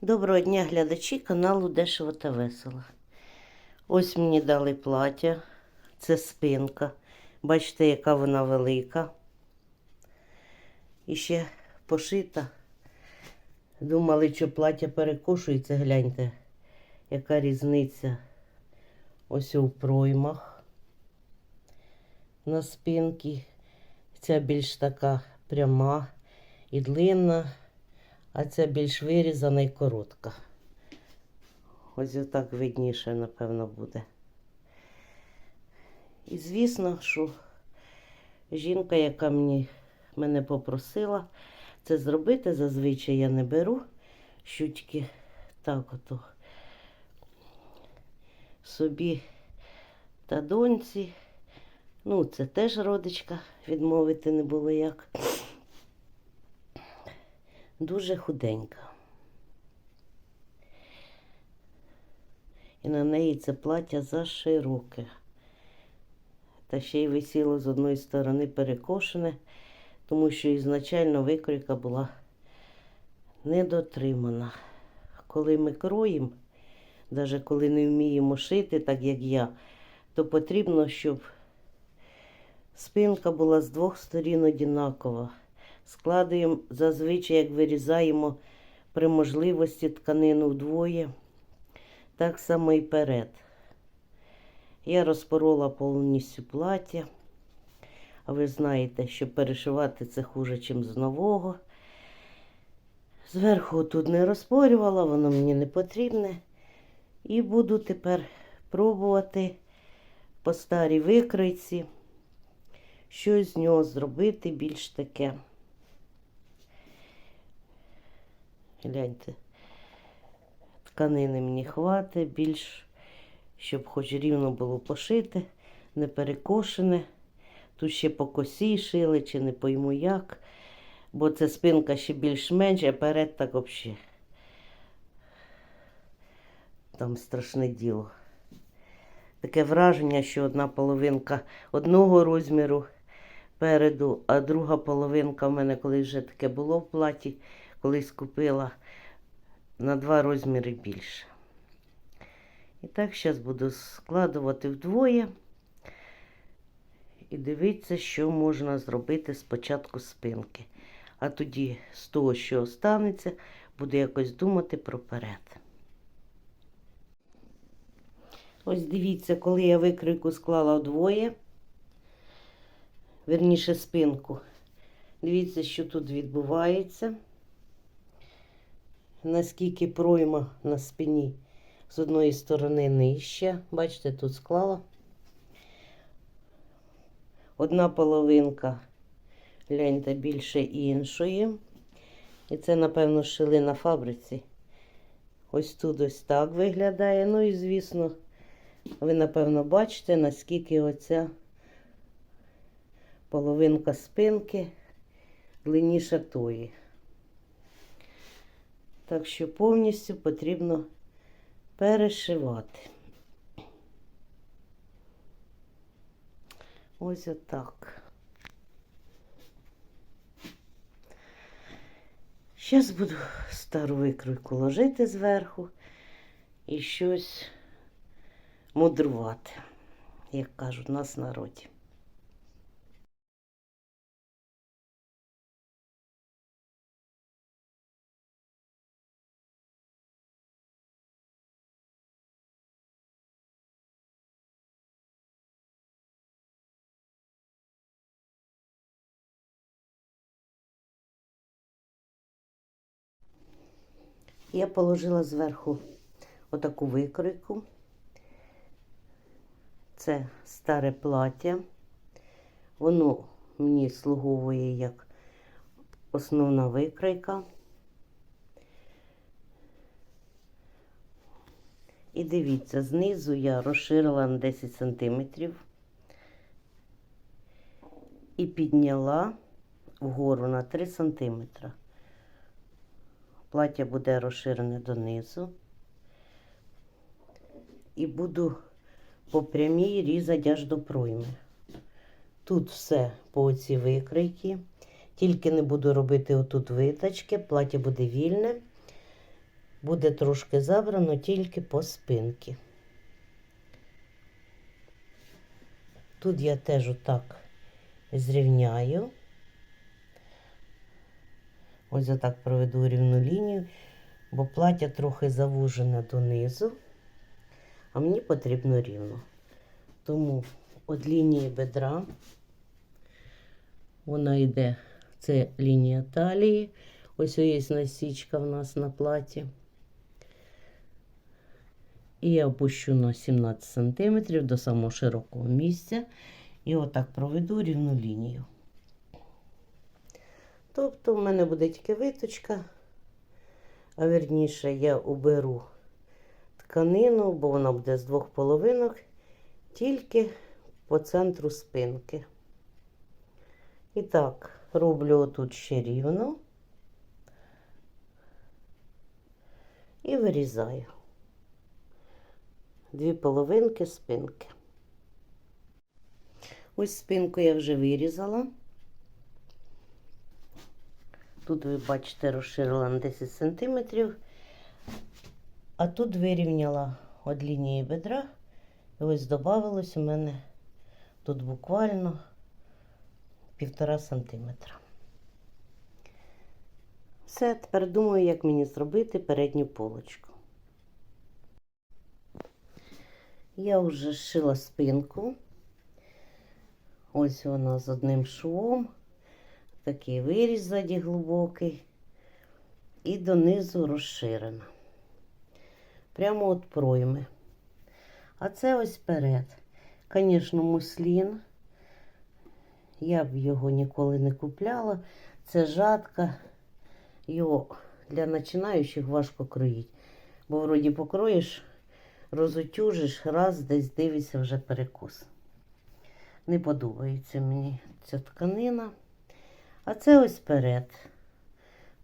Доброго дня, глядачі каналу Дешево та Весело. Ось мені дали плаття. Це спинка. Бачите, яка вона велика. І ще пошита. Думали, що плаття перекошується. Гляньте, яка різниця. Ось у проймах на спинці. Ця більш така пряма і длинна а ця більш вирізана і коротка. Ось отак видніше, напевно, буде. І звісно, що жінка, яка мені, мене попросила це зробити, зазвичай я не беру щучки так ото собі та доньці. Ну, це теж родичка, відмовити не було як дуже худенька. І на неї це плаття зашироке. Та ще й висіло з одної сторони перекошене, тому що ізначально викройка була недотримана. Коли ми кроїмо, навіть коли не вміємо шити, так як я, то потрібно, щоб спинка була з двох сторін одинакова складуємо зазвичай, як вирізаємо при можливості тканину вдвоє, так само і перед. Я розпорола повністю плаття. А ви знаєте, що перешивати це хуже, ніж з нового. Зверху тут не розпорювала, воно мені не потрібне. І буду тепер пробувати по старій викройці щось з нього зробити більш таке. Гляньте, тканини мені хватить більш, щоб хоч рівно було пошите, не перекошене. Тут ще по косі шили, чи не пойму як, бо це спинка ще більш-менш, а перед так взагалі. Там страшне діло. Таке враження, що одна половинка одного розміру переду, а друга половинка в мене, коли вже таке було в платі, колись купила на два розміри більше. І так, зараз буду складувати вдвоє і дивитися, що можна зробити спочатку спинки. А тоді з того, що останеться, буду якось думати про перед. Ось дивіться, коли я викройку склала вдвоє, верніше спинку. Дивіться, що тут відбувається наскільки пройма на спині з одної сторони нижча. Бачите, тут склала. Одна половинка, гляньте, більше іншої. І це, напевно, шили на фабриці. Ось тут ось так виглядає. Ну і, звісно, ви, напевно, бачите, наскільки оця половинка спинки длинніша тої. Так що повністю потрібно перешивати. Ось отак. Зараз буду стару викройку ложити зверху і щось мудрувати, як кажуть у нас в народі. Я положила зверху отаку викройку. Це старе плаття. Воно мені слуговує як основна викройка. І дивіться, знизу я розширила на 10 см і підняла вгору на 3 см. Плаття буде розширене донизу. І буду по прямій різати аж до пройми. Тут все по оці викройки. Тільки не буду робити отут виточки, плаття буде вільне. буде трошки забрано тільки по спинки. Тут я теж отак зрівняю. Ось отак проведу рівну лінію, бо плаття трохи завужене донизу, а мені потрібно рівно. Тому від лінії бедра вона йде, це лінія талії. Ось є насічка в нас на платі. І я опущу на 17 см до самого широкого місця. І отак проведу рівну лінію. Тобто в мене буде тільки виточка, а верніше я уберу тканину, бо вона буде з двох половинок, тільки по центру спинки. І так, роблю отут ще рівно і вирізаю дві половинки спинки. Ось спинку я вже вирізала. Тут ви бачите, розширила на 10 см, а тут вирівняла від лінії бедра. І ось додавалось у мене тут буквально півтора сантиметра. Все, тепер думаю, як мені зробити передню полочку. Я вже шила спинку. Ось вона з одним швом. Такий виріз ззаді глибокий. І донизу розширена. Прямо от пройми. А це ось перед. Звісно, муслін. Я б його ніколи не купляла. Це жатка. Його для починаючих важко кроїть. Бо вроді покроїш, розутюжиш, раз десь дивишся вже перекус. Не подобається мені ця тканина. А це ось перед.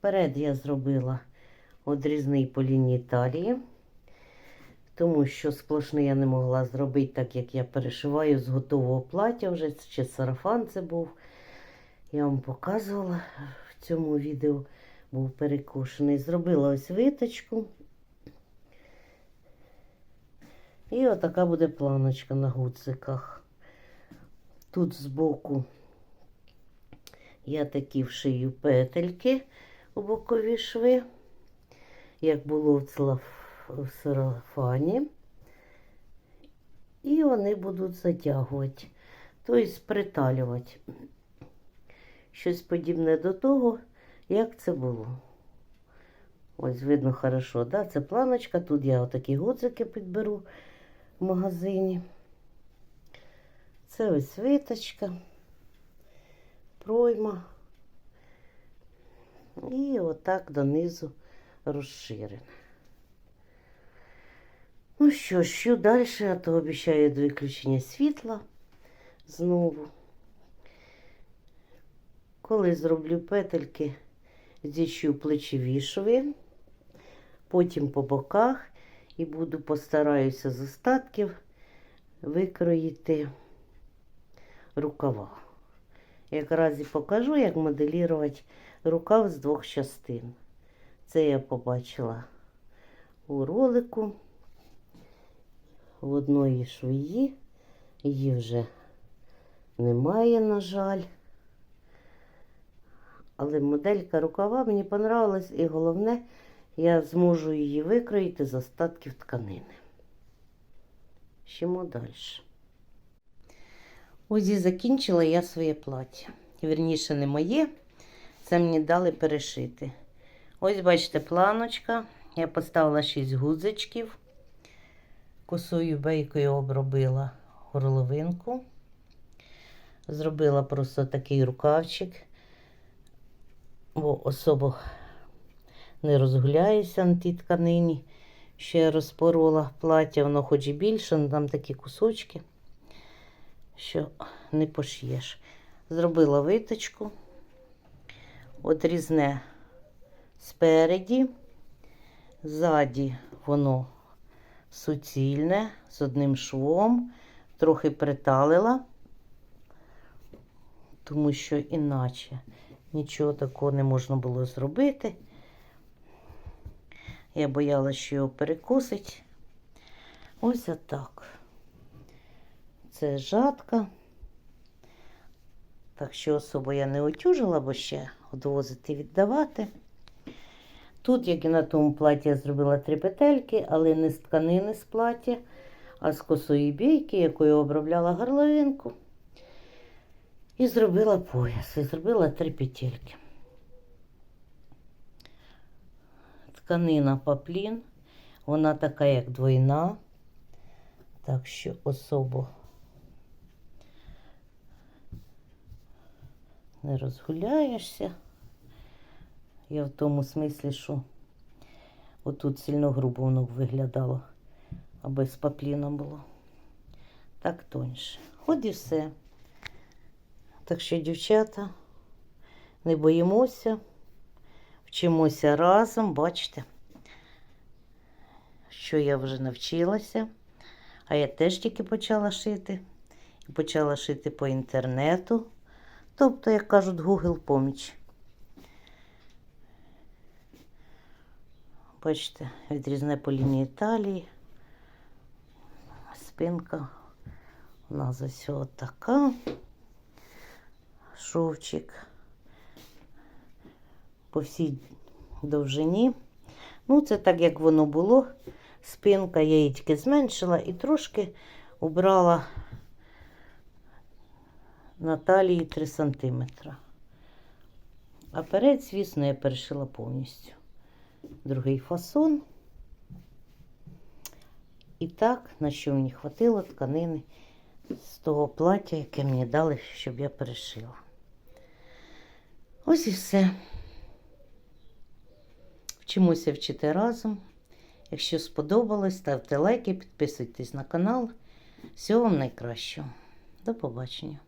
Перед я зробила одрізний по лінії талії, тому що сплошний я не могла зробити, так як я перешиваю з готового плаття вже, чи сарафан це був. Я вам показувала в цьому відео, був перекушений. Зробила ось виточку. І отака буде планочка на гудзиках. Тут збоку я такі вшию петельки у бокові шви, як було в, сарафані. І вони будуть затягувати, тобто приталювати. Щось подібне до того, як це було. Ось видно хорошо, да? Це планочка. Тут я отакі гудзики підберу в магазині. Це ось виточка, пройма. І отак донизу розширена. Ну що що далі, а то обіцяю виключення світла знову. Коли зроблю петельки, зічу плечові шви, потім по боках і буду постараюся з остатків викроїти рукава. Якраз і покажу, як моделірувати рукав з двох частин. Це я побачила у ролику в одної швії. Її вже немає, на жаль. Але моделька рукава мені понравилась, і головне, я зможу її викроїти з остатків тканини. Щимо далі. Ось і закінчила я своє плаття. Вірніше, не моє. Це мені дали перешити. Ось, бачите, планочка. Я поставила 6 гудзичків. Косою бейкою обробила горловинку. Зробила просто такий рукавчик, бо особо не розгуляюся на тій тканині. Ще розпорола плаття, воно хоч і більше, але там такі кусочки, що не пошиєш. Зробила виточку, одрізне спереді, ззаді воно суцільне, з одним швом, трохи приталила, тому що іначе нічого такого не можна було зробити. Я боялася, що його перекусить. Ось отак. Це жатка. Так що особо я не отюжила, бо ще одвозити віддавати. Тут, як і на тому платі, я зробила три петельки, але не з тканини з плаття, а з косої бійки, якою обробляла горловинку. І зробила пояс. І зробила три петельки. Тканина паплін. Вона така, як двойна. Так що особо не розгуляєшся. Я в тому смислі, що отут сильно грубо воно виглядало, аби з папліна було. Так тоньше. От і все. Так що, дівчата, не боїмося, вчимося разом, бачите, що я вже навчилася. А я теж тільки почала шити. І почала шити по інтернету. Тобто, як кажуть, Google поміч. Бачите, відрізне по лінії талії. Спинка у нас ось така. Шовчик по всій довжині. Ну, це так, як воно було. Спинка я її тільки зменшила і трошки убрала на талії 3 см. А перед, звісно, я перешила повністю. Другий фасон. І так, на що мені хватило тканини з того плаття, яке мені дали, щоб я перешила. Ось і все. Вчимося вчити разом. Якщо сподобалось, ставте лайки, підписуйтесь на канал. Всього вам найкращого. До побачення.